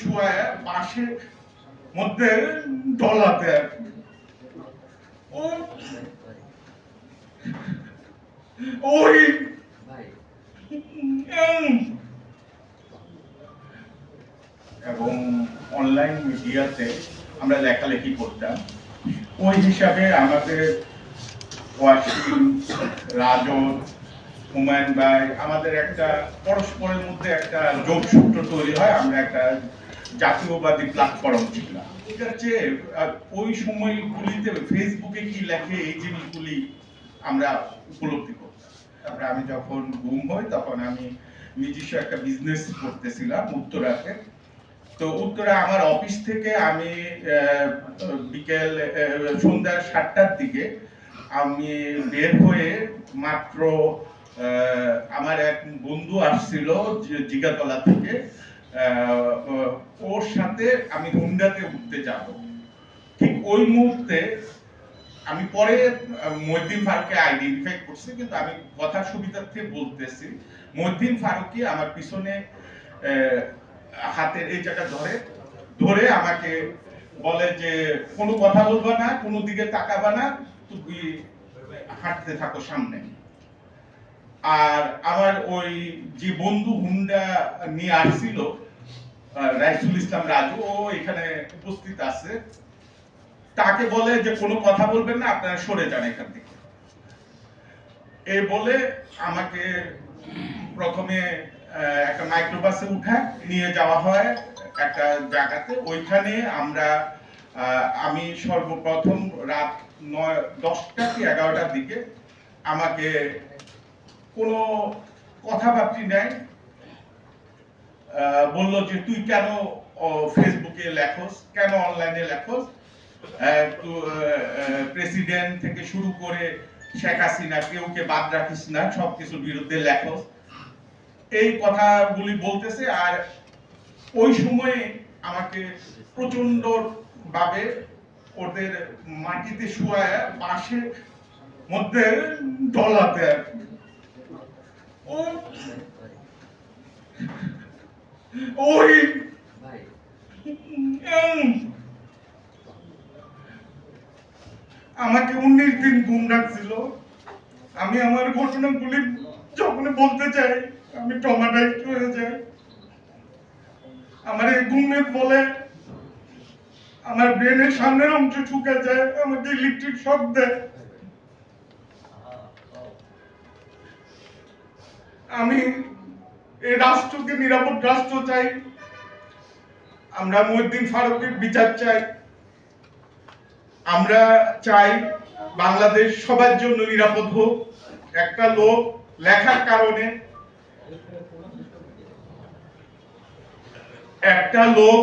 শোয়া মধ্যে ডলাতে ওই এবং অনলাইন মিডিয়াতে আমরা লেখালেখি করতাম। ওই হিসাবে আমাদের ওয়াসিম রাজন হুমায়ুন ভাই, আমাদের একটা পরস্পরের মধ্যে একটা যোগসূত্র তৈরি হয়, আমরা একটা জাতীয়বাদী প্ল্যাটফর্ম ছিলাম। ঠিক আছে? ওই সময়গুলিতে ফেসবুকে কি লেখে এই জিনিসগুলি আমরা উপলব্ধি করতাম। তারপরে আমি যখন গুম হই, তখন আমি নিজস্ব একটা বিজনেস করতেছিলাম উত্তরাতে। তো উত্তরা আমার অফিস থেকে আমি বিকেল সন্ধ্যা সাতটার দিকে আমি বের হয়ে মাত্র আমার এক বন্ধু আসছিল জিগাতলা থেকে। ওর সাথে আমি হুন্ডাতে উঠতে যাব। ঠিক ওই মুহূর্তে আমি পরে আহ, মহিউদ্দিন ফারুককে আইডেন্টিফাই করছি কিন্তু আমি কথার সুবিধার্থে বলতেছি। মহিউদ্দিন ফারুকই আমার পিছনে হাতের এই জায়গা ধরে ধরে আমাকে বলে যে কোনো কথা বলবা না কোনো দিকে তাকাবা না তুমি হাঁটতে থাকো সামনে। আর আমার ওই যে বন্ধু হুন্ডা নিয়ে আসছিল রাইসুল ইসলাম রাজু, ও এখানে উপস্থিত আছে। তাকে বলে যে, কোনো কথা বলবেন না, আপনারা সরে যান এখান থেকে। এ বলে আমাকে প্রথমে একটা মাইক্রোবাসে উঠা নিয়ে যাওয়া হয় একটা জায়গাতে। ওইখানে আমরা আমি সর্বপ্রথম রাত নয়, দশটা কি এগারোটার দিকে আমাকে কোনো কথাবার্তি নেই। বলল যে, তুই কেন ফেসবুকে লেখোস? কেন অনলাইনে লেখোস? প্রেসিডেন্ট থেকে শুরু করে শেখ হাসিনা কেউকে বাদ রাখিস না, সবকিছুর বিরুদ্ধে লেখোস। এই কথাগুলি বলতেছে আর ওই সময়ে আমাকে প্রচণ্ড ভাবে ওদের মাটিতে শোয়া বাঁশে মধ্যে ডলাতে আর কি। ওই আমাকে উনিশ দিন ঘুম রাখছিল। আমি আমার ঘটনাগুলি যখন বলতে চাই, আমি টমাটাইজ হয়ে যাই। আমার এই ঘুমের ফলে আমার ব্রেনের সামনের অংশ শুকে যায়, আমাকে ইলেকট্রিক শক দেয়। আমি এই রাষ্ট্রকে, নিরাপদ রাষ্ট্র চাই। আমরা মহিউদ্দিন ফারুকের বিচার চাই। আমরা চাই বাংলাদেশ সবার জন্য নিরাপদ হোক। একটা লোক লেখার কারণে, একটা লোক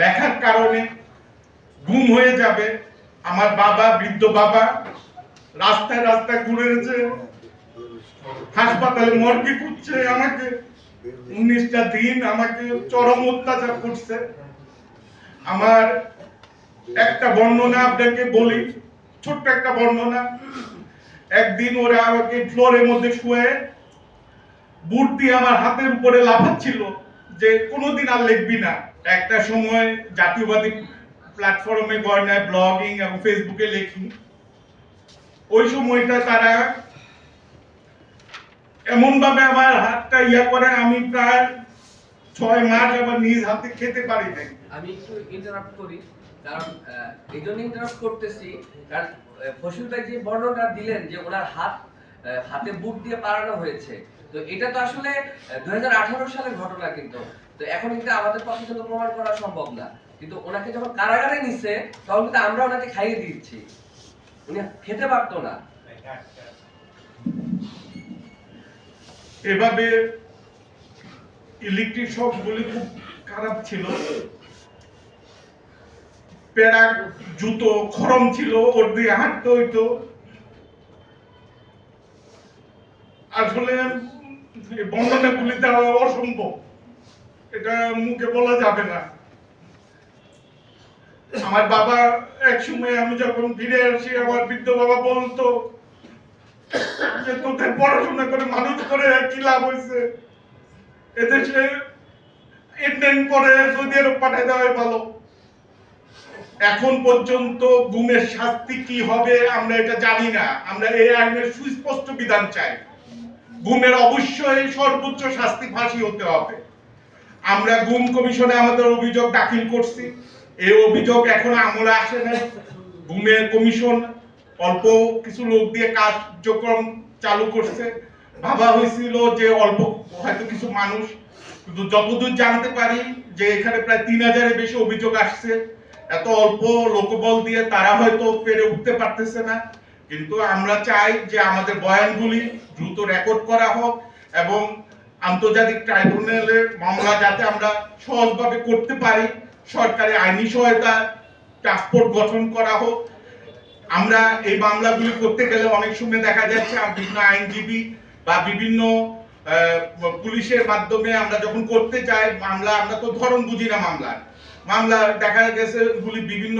লেখার কারণে গুম হয়ে যাবে। আমার বাবা, বৃদ্ধ বাবা, রাস্তায় রাস্তায় ঘুরেছে। হাসপাতালে মর্গে খুঁজছে আমাকে। উনিশটা দিন আমাকে চরম অত্যাচার করছে। আমার একটা বর্ণনা আপনাকে বলি, ছোট্ট একটা বর্ণনা। একদিন ওরা আমাকে ফ্লোরের মধ্যে শুয়ে বুট দিয়ে আমার হাতের উপরে লাফাচ্ছিল যে কোনোদিন আর লিখবি না। একটা সময় জাতীয়বাদী প্ল্যাটফর্মে গয়নায় ব্লগিং এবং ফেসবুকে লেখি। ওই সময়টা তারা এমন ভাবে আমার হাতটা ইয়া করে আমি প্রায় ছয় মাস আবার নিজ হাতে খেতে পারি নাই। আমি একটু ইন্টারাপ্ট করি কারণ এই জন্য ইন্টারাপ্ট করতেছি কারণ ফসিল ভাই যে বর্ণনা দিলেন যে ওনার হাত হাতে বুট দিয়ে পাড়ানো হয়েছে তো এটা তো আসলে দু হাজার আঠারো সালের ঘটনা কিন্তু। তো এখন কিন্তু আমাদের পক্ষে কিন্তু প্রমাণ করা সম্ভব না। কিন্তু ওনাকে যখন কারাগারে নিছে তখন কিন্তু আমরা ওনাকে খাইয়ে দিচ্ছি উনি খেতে পারতো না। এভাবে ইলেকট্রিক শক গুলি খুব খারাপ ছিল। প্যারাক জুতো, খরম ছিল, ওর দিয়ে হাঁটতে হইতো। আসলে বর্ণনাগুলি দেওয়া অসম্ভব। এটা মুখে বলা যাবে না। আমার বাবা এক সময় আমি যখন ফিরে আসি, আমার বৃদ্ধ বাবা বলতো যে তোদের পড়াশোনা করে মানুষ করে কি লাভ হয়েছে এদেশে ইন্ডিয়ান করে সৌদি আরব দেওয়াই ভালো। এখন পর্যন্ত গুমের শাস্তি কি হবে আমরা এটা জানি না। আমরা এই আইনের সুস্পষ্ট বিধান চাই। গুমের অবশ্যই সর্বোচ্চ শাস্তি ফাঁসি হতে হবে। আমরা গুম কমিশনে আমাদের অভিযোগ দাখিল করছি। এই অভিযোগ এখন আমলে আসে নাই। গুমের কমিশন অল্প কিছু লোক দিয়ে কার্যক্রম চালু করছে। ভাবা হয়েছিল যে অল্প হয়তো কিছু মানুষ। কিন্তু যতদূর জানতে পারি যে এখানে প্রায় তিন হাজারের বেশি অভিযোগ আসছে। এত অল্প লোকবল দিয়ে তারা হয়তো পেরে উঠতে পারতেছে না। কিন্তু আমরা চাই যে আমাদের বয়ানগুলি দ্রুত রেকর্ড করা হোক এবং আন্তর্জাতিক ট্রাইব্যুনালের মামলা যাতে আমরা সহজভাবে করতে পারি। সরকারি আইনি সহায়তা ট্রান্সপোর্ট গঠন করা হোক। আমরা এই মামলাগুলি করতে গেলে অনেক সময় দেখা যাচ্ছে বিভিন্ন আইনজীবী বা বিভিন্ন পুলিশের মাধ্যমে আমরা যখন করতে চাই মামলা, আমরা তো ধরন বুঝি না মামলা মামলা দেখা গেছে গুলি বিভিন্ন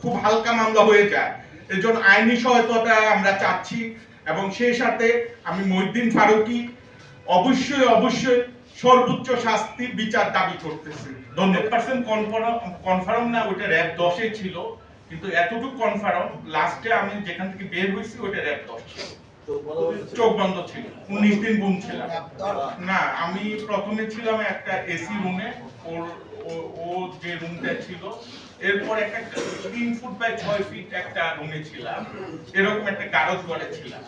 খুব হালকা মামলা হয়ে যায়। এর জন্য আইনি সহায়তাটা আমরা চাচ্ছি। এবং সেই সাথে আমি মহিউদ্দিন ফারুকি অবশ্যই অবশ্যই সর্বোচ্চ শাস্তি বিচার দাবি করতেছি। ধন্যবাদ। পার্সেন্ট কনফার্ম কনফার্ম না, ওইটা র্যাব দশে ছিল। কিন্তু এতটুকু কনফার্ম লাস্টে আমি যেখান থেকে বের হয়েছি ওইটা র্যাব দশ ছিল। চোখ বন্ধ ছিল। উনিশ দিন গুম ছিলাম না আমি প্রথমে ছিলাম একটা এসি রুমে। ওর ও- ও যে রুমটা ছিল। এরপর একটা তিন ফুট বাই ছয় ফিট একটা রুমে ছিলাম। এরকম একটা কাগজ ঘরে ছিলাম।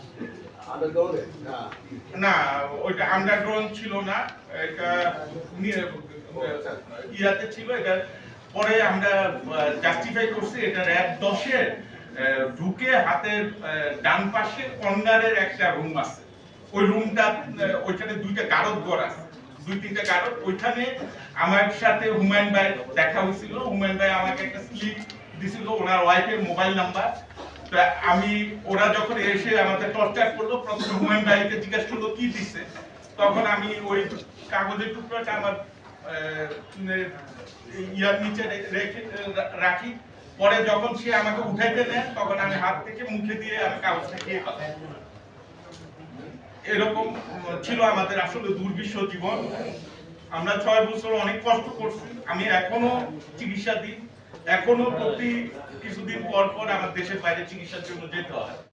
না। ওইটা আন্ডারগ্রাউন্ড ছিল না। এটা ইয়াতে ছিল। এটা পরে আমরা জাস্টিফাই করছি এটা র্যাব দশের ঢুকে হাতের ডান পাশে কর্নারের একটা রুম আছে। ওই রুমটা ওইখানে দুইটা গারদ ঘর আছে। দুই তিনটা গারদ ওইখানে আমার সাথে হুমায়ুন ভাই দেখা হয়েছিল। হুমায়ুন ভাই আমাকে একটা স্লিপ দিছিল, ওনার ওয়াইফের মোবাইল নাম্বার তা আমি, ওরা যখন এসে আমাদের টর্চার করল, প্রথমে হুমায়ুন ভাইকে জিজ্ঞেস করল, কি দিছে? তখন আমি ওই কাগজের টুকরোটা আমার ইয়ার নিচে রেখে রাখি। পরে যখন সে আমাকে উঠাইতে নেয় তখন আমি হাত থেকে মুখে দিয়ে আমি কাগজটা খেয়ে এরকম ছিল আমাদের আসলে দুর্বিষ জীবন। আমরা ছয় বছর অনেক কষ্ট করছি। আমি এখনও চিকিৎসা দিই এখনও প্রতি কিছুদিন পর পর আমার দেশের বাইরে চিকিৎসার জন্য যেতে হয়।